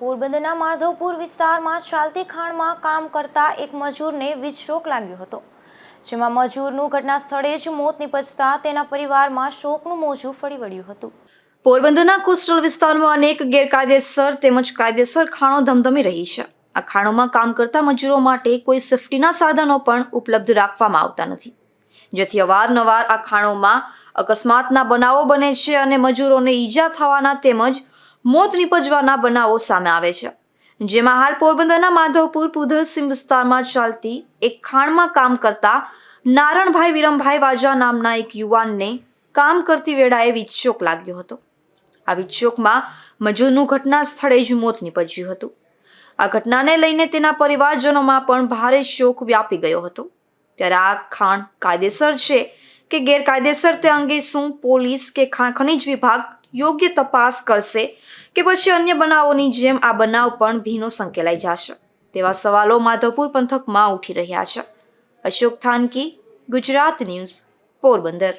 પોરબંદરના માધવપુર વિસ્તારમાં ચાલતી ખાણમાં કામ કરતા એક મજૂરને વીજ શોક લાગ્યો હતો. જેમાં મજૂરનું ઘટના સ્થળે જ મોત નિપજતા તેના પરિવારમાં શોકનું મોજું ફરી વળ્યું હતું. પોરબંદરના કોસ્ટલ વિસ્તારમાં અનેક ગેરકાયદેસર તેમજ કાયદેસર ખાણો ધમધમી રહી છે. આ ખાણોમાં કામ કરતા મજૂરો માટે કોઈ સેફટીના સાધનો પણ ઉપલબ્ધ રાખવામાં આવતા નથી. જેથી અવારનવાર આ ખાણોમાં અકસ્માતના બનાવો બને છે અને મજૂરોને ઈજા થવાના તેમજ મોત નીપજવાના બનાવો સામે આવે છે. જેમાં હાલ પોરબંદરના માધવપુર પુધરસિંહ વિસ્તારમાં ચાલતી એક ખાણમાં કામ કરતા નારણભાઈ વિરમભાઈ વાજા નામના એક યુવાનને કામ કરતી વેળાએ વીજશોક લાગ્યો હતો. આ વિચોકમાં મજૂરનું ઘટના સ્થળે જ મોત નીપજ્યું હતું. આ ઘટનાને લઈને તેના પરિવારજનોમાં પણ ભારે શોક વ્યાપી ગયો હતો. ત્યારે આ ખાણ કાયદેસર છે કે ગેરકાયદેસર તે અંગે શું પોલીસ કે ખનિજ વિભાગ યોગ્ય તપાસ કરશે કે પછી અન્ય બનાવોની જેમ આ બનાવ પણ ભીનો સંકેલાઈ જશે? તેવા સવાલો માધવપુર પંથકમાં ઉઠી રહ્યા છે. અશોક થાનકી, ગુજરાત ન્યૂઝ, પોરબંદર.